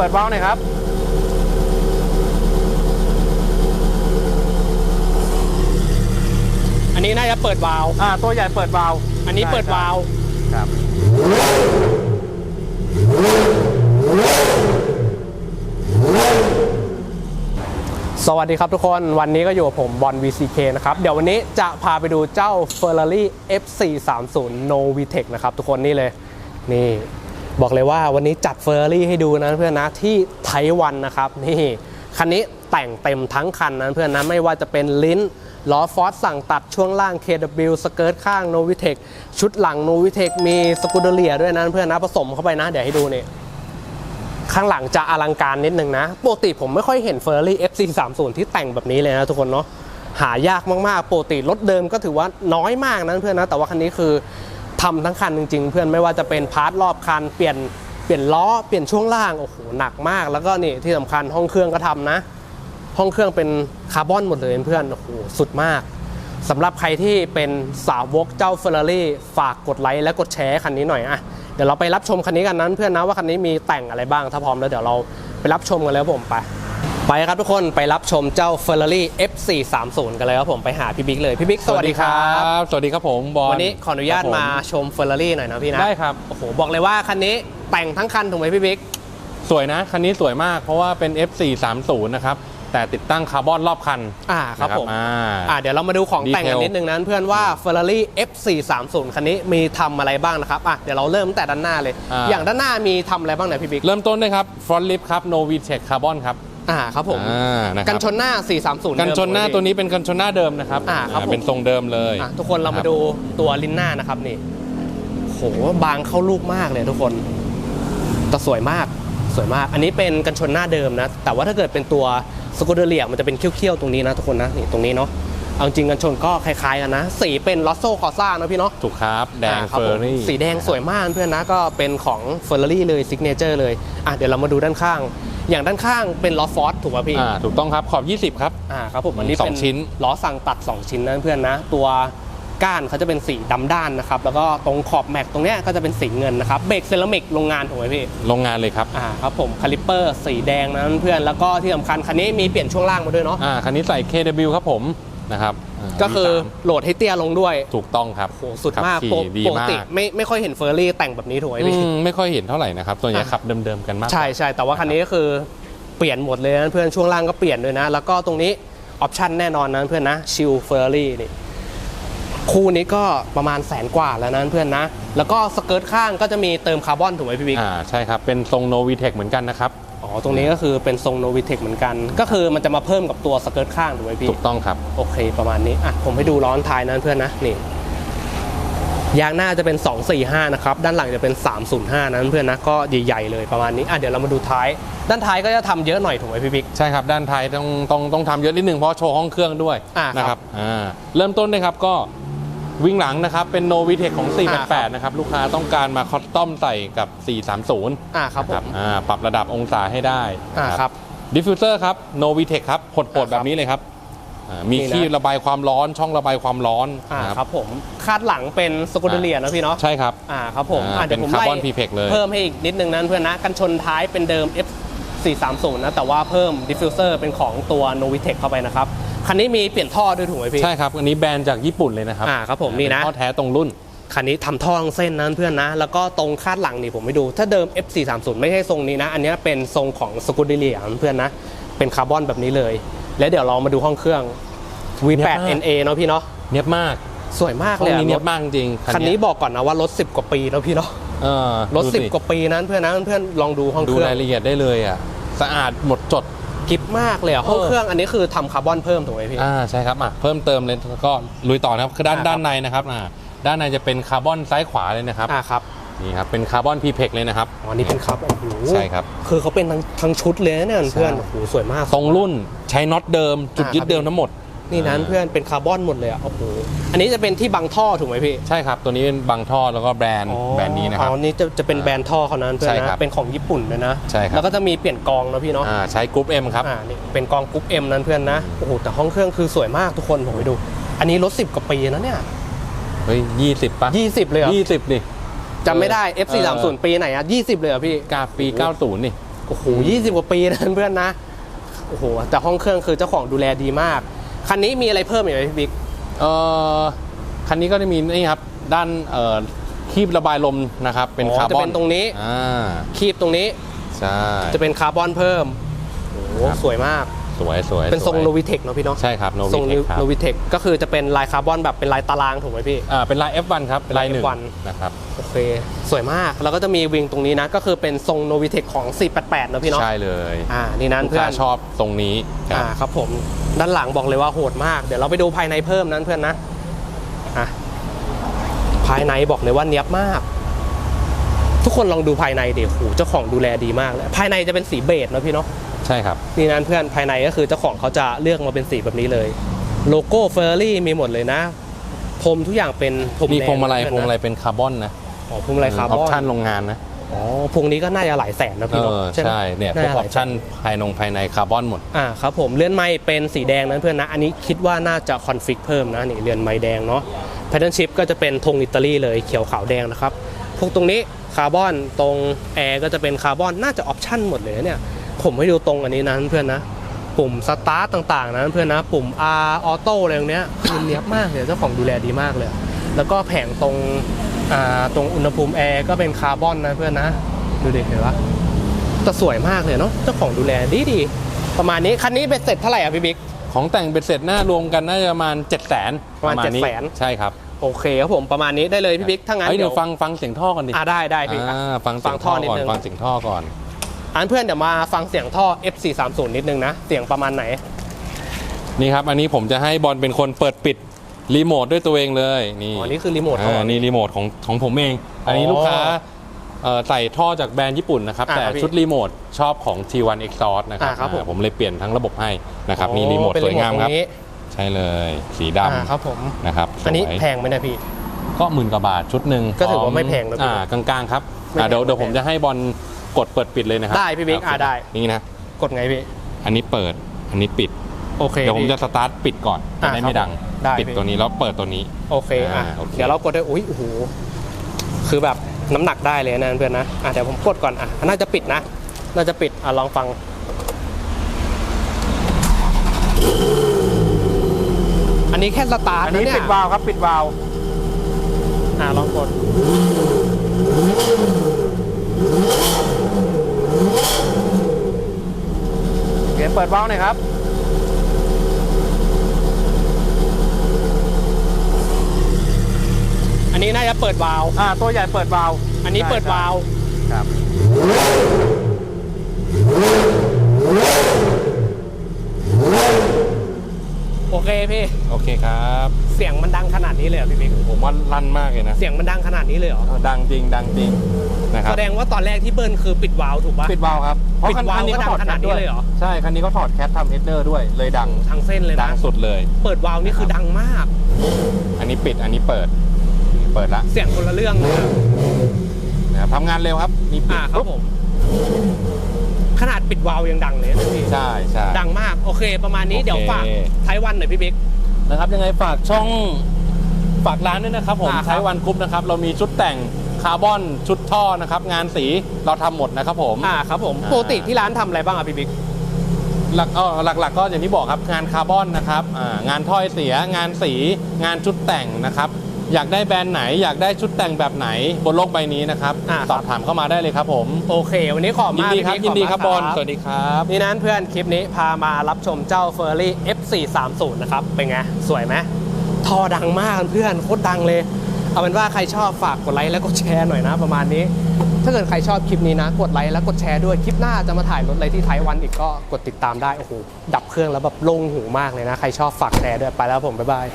เปิดวาล์วหน่อยครับ อันนี้น่าจะเปิดวาล์วอ่า ตัวใหญ่เปิดวาล์วอันนี้เปิดวาล์วครับ สวัสดีครับทุกคนวันนี้ก็อยู่กับผมบอล VCK นะครับ เดี๋ยววันนี้จะพาไปดูเจ้า Ferrari F430 Novitec นะครับ ทุกคนนี่เลย นี่ บอกเลยว่าวันนี้จัด Ferrari ให้ดูนะเพื่อนนะที่ไต้หวันนะครับนี่คันนี้แต่งเต็มทั้งคันนะเพื่อนนะไม่ว่าจะเป็นลิ้นล้อฟอสสั่งตัดช่วงล่าง KW สเกิร์ตข้าง Novitec ชุดหลัง Novitec มีสกูเดเลียด้วยนะเพื่อนนะผสมเข้าไปนะ เดี๋ยวให้ดูนี่ข้างหลังจะอลังการนิดนึงนะปกติผมไม่ค่อยเห็น Ferrari FC30 ที่แต่งแบบนี้เลยนะทุกคนเนาะหายากมากๆปกติรถเดิมก็ถือว่าน้อยมากนะเพื่อนนะแต่ว่าคันนี้คือ ทำทั้งคันจริง ๆ เพื่อนไม่ว่าจะเป็นพาร์ทรอบคันเปลี่ยนเปลี่ยนล้อเปลี่ยนช่วงล่างโอ้โหหนักมาก แล้วก็นี่ที่สำคัญห้องเครื่องก็ทำนะ ห้องเครื่องเป็นคาร์บอนหมดเลยเพื่อนโอ้โหสุดมากสำหรับใครที่เป็นสาวกเจ้า Ferrari ฝากกดไลค์และกดแชร์คันนี้หน่อยอะเดี๋ยวเราไปรับชมคันนี้กันนั้นเพื่อนนะว่าคันนี้มีแต่งอะไรบ้างถ้าพร้อมแล้วเดี๋ยวเราไปรับชมกันแล้วผมไป ไปครับทุกคนไปรับชมเจ้า Ferrari F430 กันเลยครับผมไปหาพี่บิ๊กเลยพี่บิ๊กสวัสดีครับบสวัสดีครับผมบอลวันนี้ขออนุญาตครับผมาชม Ferrari หน่อยนะพี่นะได้ครับโอ้โหบอกเลยว่าคันนี้แต่งทั้งคันถูกไหมพี่บิ๊กสวยนะ คันนี้สวยมากเพราะว่าเป็น F430 นะครับแต่ติดตั้งคาร์บอนรอบคัน อ่าครับนะผมอ่าอ่าเดี๋ยวเรามาดูของแต่งกัน Detail นิดนึงนั้นเพื่อนว่า Ferrari F430 คันนี้มีทำอะไรบ้างนะครับอะเดี๋ยวเราเริ่มตั้งแต่ด้านหน้าเลยอ่าอย่างด้านหน้ามีทำอะไรบ้างเนี่ยพี่บิ๊กเริ่มต้นด้วยครับ front lip ครับ Novitec Carbon ครับ อ่าครับผม อ่านะคกัรันบชนหน้า 430 กันชนหน้าเดิมตัวนี้เป็นกันชนหน้าเดิมนะครับอ่าครับผม เป็นทรงเดิมเลยอะทุกคนเรามาดูตัวลิ้นหน้านะครับนี่โหบางเข้าลูกมากเลยทุกคนแต่สวยมากสวยมาก อันนี้เป็นกันชนหน้าเดิมนะ แต่ว่าถ้าเกิดเป็นตัวสกูเดเลียมันจะเป็นเขี้ยวๆตรงนี้นะทุกคนนะนี่ตรงนี้เนาะเอาจริงกันชนก็คล้ายๆกันนะสีเป็นลอสโซคอซ่านะพี่เนาะ ถูกครับแดงอ่าครับเฟอผมร์รี่สีแดงสวยมากเพื่อนนะก็เป็นของ Ferrari เลยซิกเนเจอร์เลยอะเดี๋ยวเรามาดูด้านข้าง อย่างด้านข้างเป็นล้อฟอสถูกป่ะพี่อ่าถูกต้องครับขอบ 20 ครับ อ่าครับผมอันนี้สองเป็นชิ้น ล้อสั่งตัด 2 ชิ้นนะเพื่อนนะ ตัวก้านเขาจะเป็นสีดำด้านนะครับ แล้วก็ตรงขอบแม็กตรงเนี้ยก็จะเป็นสีเงินนะครับเบรกเซรามิกโรงงานถูกไหมพี่โรงงานเลยครับอ่าครับผมคาลิปเปอร์สีแดงนะเพื่อนแล้วก็ที่สำคัญคันนี้มีเปลี่ยนช่วงล่างมาด้วยเนาะ อ่าคันนี้ใส่ KW ครับผม นะครับาก็คือ V3 โหลดให้เตี้ยลงด้วย ถูกต้องครับโหสุดขับมากขี่ปกดีปกมาติกไม่ไม่ค่อยเห็นเฟอร์รี่แต่งแบบนี้ถูกไหมพี่อืมไม่ค่อยเห็นเท่าไหร่นะครับส่วนใหญ่อะขับเดิมๆกันมากกว่าใช่ใช่แต่ว่าคันนี้ก็คือเปลี่ยนหมดเลยนะเพื่อนช่วงล่างก็เปลี่ยนด้วยนะ แล้วก็ตรงนี้ออปชันแน่นอนนะเพื่อนนะชิลเฟอร์รี่นี่คู่นี้ก็ประมาณแสนกว่าแล้วนะเพื่อนนะ แล้วก็สเกิร์ตข้างก็จะมีเติมคาร์บอนถูกไหมพี่บิ๊กอ่าใช่ครับ เป็นทรง Novitec เหมือนกันนะครับ อ๋อ ตรงนี้ก็คือเป็นทรงโนวิเทคเหมือนกัน ก็คือมันจะมาเพิ่มกับตัวสเกิร์ตข้างถูกไหมพี่ ถูกต้องครับ โอเคประมาณนี้ อะ ผมให้ดูล้อนท้ายนั้นเพื่อนนะ นี่ ยางหน้าจะเป็น 245 นะครับ ด้านหลังจะเป็น 305 นั้นเพื่อนนะ ก็ใหญ่ๆเลยประมาณนี้ อะ เดี๋ยวเรามาดูท้าย ด้านท้ายก็จะทำเยอะหน่อยถูกไหมพี่บิ๊ก ใช่ครับ ด้านท้ายต้องต้องต้องทำเยอะนิดนึงเพราะโชว์ห้องเครื่องด้วย อ่าครับนะครับ อ่า เริ่มต้นนะครับก็ วิ่งหลังนะครับ เป็น Novitec ของอ่าครับ488 นะครับ ลูกค้าต้องการมาคอสตอมใส่กับ 430 อะครับผมอ่าปรับระดับองศาให้ได้อ่าครับดิฟฟิวเซอร์ครับ Novitec ครับหดอ่าๆแบบนี้เลยครับอ่ามีนี่นะขี้ระบายความร้อนช่องระบายความร้อนอ่านะครับผมคาดหลังเป็นสกุลเลียนะพี่เนาะใช่ครับอ่าครับผมอ่าอ่าเดี๋ยวผมเป็นไล่ Carbon P-PEX เลยเพิ่มให้อีกนิดนึงนั้นเพื่อนนะกันชนท้ายเป็นเดิม F 430 นะ แต่ว่าเพิ่มดิฟฟิวเซอร์เป็นของตัว Novitec เข้าไปนะครับ คันนี้มีเปลี่ยนท่อด้วยถูกไหมพี่ ใช่ครับ อันนี้แบรนด์จากญี่ปุ่นเลยนะครับอ่าครับผมนี่นะ เป็ท่อแท้ตรงรุ่น คันนี้ทำท่อทั้งเส้นนั้นเพื่อนนะ แล้วก็ตรงคาดหลังนี่ผมไปดู ถ้าเดิม F 430 ไม่ใช่ทรงนี้นะ อันนี้เป็นทรงของสกุลเลียเพื่อนนะ เป็นคาร์บอนแบบนี้เลย แล้วเดี๋ยวเรามาดูห้องเครื่องเนียบ V8 มาก NA เนาะพี่เนาะ เนียบมากสวยมากห้อเลงยอะนี้เนียรบถมากจริงคันนี้บอกก่อนนะว่ารถ 10 กว่าปีแล้วพี่เนาะ เออรถดู10 กว่าปีนั้นเพื่อนนะเพื่อนลองดูห้องดูเครื่อง รายละเอียดได้เลยอะ สะอาดหมดจด กิฟมากเลยอะห้องเออเครื่องอันนี้คือทำคาร์บอนเพิ่มถูกไหมพี่ อ่าใช่ครับอะเพิ่มเติมเลยแล้วก็ลุยต่อนะครับคือด้านอ่าครับ ด้านในนะครับอ่าด้านในจะเป็นคาร์บอนซ้ายขวาเลยนะครับอ่าครับนี่ครับเป็นคาร์บอนพีเพกเลยนะครับ อ๋อนี่เป็นคาร์บอนโอ้โหใช่ครับคือเขาเป็นทั้งทั้งชุดเลยนะเนี่ยเพื่อนใช่ โอ้โหสวยมากทรงรุ่นใช้น็อตเดิม จุดอ่ายึดครับเดิมทั้งหมด นี่นั้นอ่าเพื่อนเป็นคาร์บอนหมดเลยอะโอ้โหอันนี้จะเป็นที่บังท่อถูกไหมพี่ใช่ครับ ตัวนี้เป็นบางท่อแล้วก็แบรนด์อ๋อแบรนด์นี้นะครับ อ๋อนี่จะจะเป็นแบรนด์ท่อเขานั้นเพื่อนใช่ครันะบเป็นของญี่ปุ่นเลยนะใช่ครับ แล้วก็จะมีเปลี่ยนกองนะพี่เนาะอ่าใช้กรุ๊ปเอ็มครับ อ่านี่เป็นกองกรุ๊ปเอ็มนั้นเพื่อนนะโอ้โหแต่ห้องเครื่องคือสวยมากทุกคนผมไปดู อันนี้รถ10กว่าปีนะเนี่ยเฮ้ยยี่สิบป่ะ20 เลยเหรอยี่สิบนี่ จำไม่ได้เออ F430 ปีไหนอะ20 เลยเหรอพี่ กาปี 90 นี่ โอ้โหยี่สิบกว่าปีนะเพื่อนๆนะ โอ้โห แต่ห้องเครื่องคือเจ้าของดูแลดีมาก คันนี้มีอะไรเพิ่มอีกไหมพี่บิ๊กเอ่อคันนี้ก็จะมีนี่ครับด้านเอ่อคีบระบายลมนะครับเป็นอ๋อคาร์บอนจะเป็นตรงนี้อ่าคีบตรงนี้ใช่จะเป็นคาร์บอนเพิ่มโอ้โหครับสวยมาก สวยสวยเป็นทรงสวยโนวิเทคเนาะพี่เนาะใช่ครับโนทวิรงเทคครับโนวิเทคก็คือจะเป็นลายคาร์บอนแบบเป็นลายตารางถูกไหมพี่อ่าเป็นลาย F1 ครับเป็นลายหนึ่ง F1 นะครับโอเคสวยมากแล้วก็จะมีวิงตรงนี้นะก็คือเป็นทรงโนวิเทคของ 488นะพี่เนาะใช่เลยอ่านี่นั้นลูกเพื่อค้านชอบตรงนี้ครัอ่าบครับผมด้านหลังบอกเลยว่าโหดมาก เดี๋ยวเราไปดูภายในเพิ่มนั้นเพื่อนนะอะภายในบอกเลยว่าเนี้ยบมาก ทุกคนลองดูภายในเดี๋ยวโหเจ้าของดูแลดีมากเลยภายในจะเป็นสีเบจนะพี่เนาะ ใช่ครับนี่นั้นเพื่อนภายในก็คือเจ้าของเขาจะเลือกมาเป็นสีแบบนี้เลย โลโก้เฟอร์รี่มีหมดเลยนะพรมทุกอย่างเป็นพรมมีแดงพวงมาลัยนะพวงมาลัยเป็นคาร์บอนนะอ๋อพวงมาลัยคาร์บอออปชั่นนโรงงานนะอ๋อพวงนี้ก็น่าจะหลายแสนนะเอพี่เนาะอใช่ไหมใช่เนี่ยพวกาอจะหอลายปแสชั่นภายนงภายในคาร์บอนหมดอ่าครับผมเลื่อนไม้เป็นสีแดงนั้นเพื่อนนะ อันนี้คิดว่าน่าจะคอนฟิกเพิ่มนะนี่เลื่อนไม้แดงเนาะแพทเทิร์นชิพก็จะเป็นธงอิตาลีเลยเขียวขาวแดงนะครับพวกตรงนี้คาร์บอนตรงแอร์ก็จะเป็นคาร์บอนน่าจะออปชั่นหมดเลยนะเนี่ย ผมให้ดูตรงอันนี้นะเพื่อนนะปุ่มสตาร์ตต่างๆนะเพื่อนนะปุ่ม R ออโต้อะไรตรงเนี้ยคือเนียบมากเลยเจ้าของดูแลดีมากเลย แล้วก็แผงตรงอ่าตรงอุณหภูมิแอร์ก็เป็นคาร์บอนนะเพื่อนนะ ดูดิเห็นปะแต่สวยมากเลยเนาะเจ้าของดูแลดีดีๆประมาณนี้คันนี้เป็นเสร็จเท่าไหร่อะพี่บิ๊กของแต่งเป็นเสร็จหน้ารวมกันน่าจะประมาณ7 0 0 0 0 0ประมาณ700,000ใช่ครับโอเคครับผมประมาณนี้ได้เลยพี่บิ๊กถ้างั้นเอ้ยเดี๋เดี๋ยยววฟังฟังเสียงท่อก่อนดิอ่าได้ได้พี่อะอ่าฟังฟัเสียงงท่ท่ออนิดก่อนนึงฟังเสียงท่อก่อน อันเพื่อนเดี๋ยวมาฟังเสียงท่อ F430 นิดนึงนะ เสียงประมาณไหน นี่ครับ อันนี้ผมจะให้บอลเป็นคนเปิดปิดรีโมทด้วยตัวเองเลยนี่อ๋อนี่คือรีโมทท่ออ่านี่รีโมทของของผมเอง อันนี้อ๋อลูกค้าเอ่อใส่ท่อจากแบรนด์ญี่ปุ่นนะครับ อ่าแต่ครับพี่ชุดรีโมทชอบของ T1 Exhaust นะครับอ่าครับผม อ่าผมเลยเปลี่ยนทั้งระบบให้นะครับนี่อ๋อรีโมทเป็นสวยงามครับตงนี้ใช่เลยสีอ่าดำครับผมนะครับสอันนี้วยแพงไหมเนะพี่ ก็หมื่นกว่าบาทชุดหนึ่งก็ถือว่าพร้ไม่แพงนะพี่อ่ากลางๆครับไม่แพงอ่าเดี๋ยวเดี๋ยวไม่ผแพงมจะให้บอล กดเปิดปิดเลยนะครับได้พี่บิ๊กอ่าได้นี่นะกดไงพี่อันนี้เปิดอันนี้ปิดโอเคเดี๋ยวผมพี่จะสตาร์ทปิดก่อนจะอ่าได้ครับไม่ดังได้ปิดพี่ตัวนี้แล้วเปิดตัวนี้โอเคอะอ่าโอเคเดี๋ยวเรากดได้อุ้ยโอ้โหคือแบบน้ำหนักได้เลยนะเพื่อนนะอะเดี๋ยวผมกดก่อนอะน่าจะปิดนะน่าจะปิดอะลองฟังอันนี้แค่สตาร์ทอันนะนี้เนี่ยปิดวาล์วครับปิดวาล์วอะลองกด เดี๋ยวเปิดวาล์วหน่อยครับ อันนี้น่าจะเปิดวาล์วอ่า ตัวใหญ่เปิดวาล์วอันนี้เปิดวาล์วครับ โอเคพี่ โอ เคครับ เสียงมันดังขนาดนี้เลยเหรอพี่บิ๊กผมว่าลั่นมากเลยนะ เสียงมันดังขนาดนี้เลยเหรอ ดังจริง ดังจริงนะครับแสดงว่าตอนแรกที่เบิ้ลคือปิดวาล์วถูกปะปิดวาล์วครับ เพราะปิดคันวาล์วคันนี้ก็ก็ดังถอดขแคนาดทนี้ด้วยเลยเหรอ ใช่ คันนี้ก็ถอดแคททำเฮดเดอร์ด้วย เลยดังทั้งเส้นเลยดันะงสุดเลย เปิดวาล์วนี่คือดังมาก อันนี้ปิด อันนี้เปิด เปิดละ เสียงคนละเรื่องเลยอะนะครับทำงานเร็วครับนี่ปิดอ่าครับผมขนาดปิดวาล์วยังดังเลยนะพี่ใช่ใช่ดังมาก โอเค ประมาณนี้โอเคเดี๋ยวฝากไทยวันหน่อยพี่บิ๊ก นะครับ ยังไงฝากช่องฝากร้านด้วยนะครับ ผมอ่าครับ ใช้วันกรุ๊ปนะครับ เรามีชุดแต่งคาร์บอนชุดท่อนะครับ งานสีเราทำหมดนะครับผม อ่าครับผมอ่า ปกติที่ร้านทำอะไรบ้างอะพี่บิ๊ก หลักเอ่อหลักๆก็อย่างที่บอกครับงานคาร์บอนนะครับอ่างานถ้อยเสียงานสีงานชุดแต่งนะครับ อยากได้แบรนด์ไหน อยากได้ชุดแต่งแบบไหนบนโลกใบนี้นะครับอ่าครับ สอบถามเข้ามาได้เลยครับผมโอเค วันนี้ขอบยินมากดีครับพี่ยินดีขครับมากบอลสวัสดีครับ นี่นั้นเพื่อนคลิปนี้พามารับชมเจ้า f e r r y F430 นะครับเป็นไง สวยไหมท่อดังมากเพื่อนโคตรดังเลย เอาเป็นว่าใครชอบฝากกดไลค์และกดแชร์หน่อยนะ ประมาณนี้ ถ้าเกิดใครชอบคลิปนี้นะ กดไลค์และกดแชร์ด้วยคลิปหน้าจะมาถ่ายรถอะไรที่ไทยวันอีกก็กดติดตามได้โอ้โหดับเครื่องแล้วแบบโล่งหูมากเลยนะใครชอบฝากแชร์ด้วยไปแล้วผมบ๊ายบาย